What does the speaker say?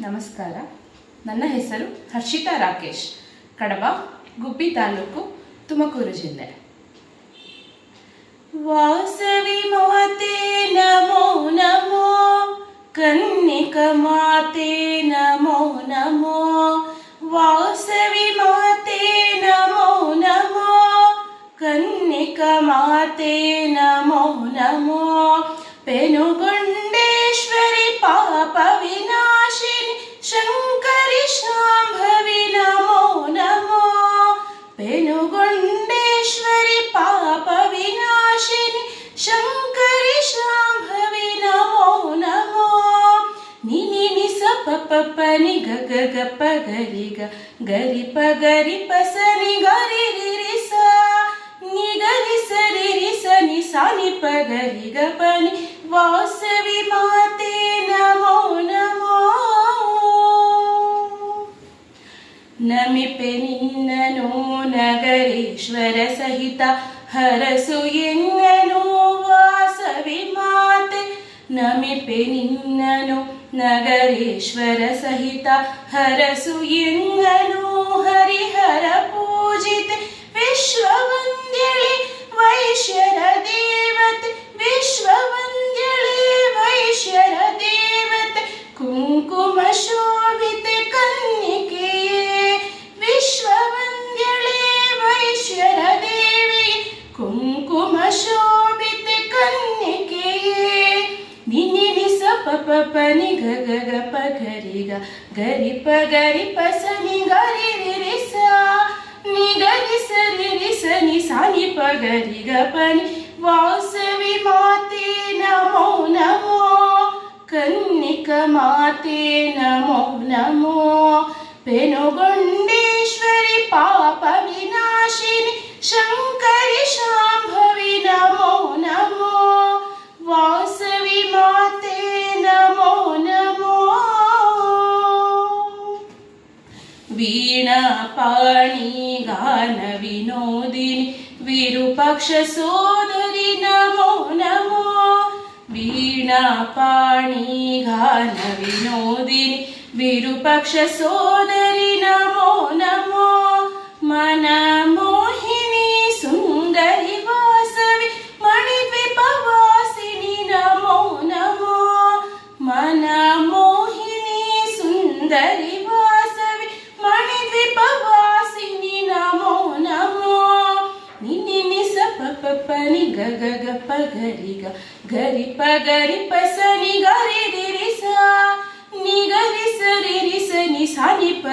ನಮಸ್ಕಾರ. ನನ್ನ ಹೆಸರು ಹರ್ಷಿತಾ ರಾಕೇಶ್, ಕಡಬ, ಗುಬ್ಬಿ ತಾಲೂಕು, ತುಮಕೂರು ಜಿಲ್ಲೆ. ವಾಸವಿ ಮಾತೆ ನಮೋ ನಮೋ, ಕನ್ನಿಕ ಮಾತೆ ನಮೋ ನಮೋ, ವಾಸವಿ ಮಾತೆ ನಮೋ ನಮೋ, ಕನ್ನಿಕ ಮಾತೆ ನಮೋ ನಮೋ ಪೆನುಗೊಂಡೇಶ್ವರಿ ಪೆನುಗೊಂಡೇಶ್ವರಿ ಪಾಪ ವಿನಾಶಿನಿ, ಶಂಕರಿ ಶಾಂಭವಿ ನಮೋ ನಮೋ. ನಿನಿ ನಿಸ ಪಪ ಪನಿ ಗ ಗ ಪ ಗರಿ ಗ, ಗರಿ ಪ ಗರಿ ಪ ಸ ನಿ ಗರಿ ರಿ ರಿ ಸ. ನಿ ಗರಿ ಸ ರಿ ರಿ ಸ ನಿ ಸ ನಿ ಪ ಗರಿ ಗ ಪ ನಿ, ವಾಸವಿ ಮಾತೆ मिपे निन्नो नगरेश्वर सहिता हरसुयिङ्गनो वासवि माते नमिप निनो नगरेश्वर सहिता हरसु यो हरिहर पूजिते विश्ववन्दे वैश्वर ಕುಂಕುಮ ಶೋಭಿತ ಕನ್ನಿಕೆಯೇ ನಿನ್ನಿಲಿ ಪಪ ಪನಿ ಗಗ ಪ ನಿ ಗ ಗ ಗ ಪ ಗರಿ ಪ ಗರಿ ಪ ಸ ನಿ ಗರಿ ರಿ ರಿ ನಿ ಗರಿ ಸ ರಿ ರಿ ನಿ ಸ ನಿ ಪ ಗರಿ ಗ ಪ ವಾಸವಿ ಮಾತೆ ನಮೋ ನಮೋ, ಕನ್ನಿಕ ಮಾತೆ ನಮೋ ನಮೋ, ಪೆನುಗೊಂಡೇಶ್ವರಿ ಪಾಪ પાણી ગાન વિનોદિની વિરૂપક્ષ સોદરી નમો નમો વીણા પાણી ગાન વિનોદિની વિરૂપક્ષ સોદરી ನಿಸ ಪ ಪ ಪ ನಿ ಗ ಗ ಗ ಪ ಗರಿ ಗ ಗರಿ ಪ ಗರಿ ಪ ಸ ನಿ ಗರಿ ರಿ ರಿ ಸ ನಿ ಗರಿ ಸ ರಿ ರಿ ಸ ನಿ ಸ ನಿ ಪ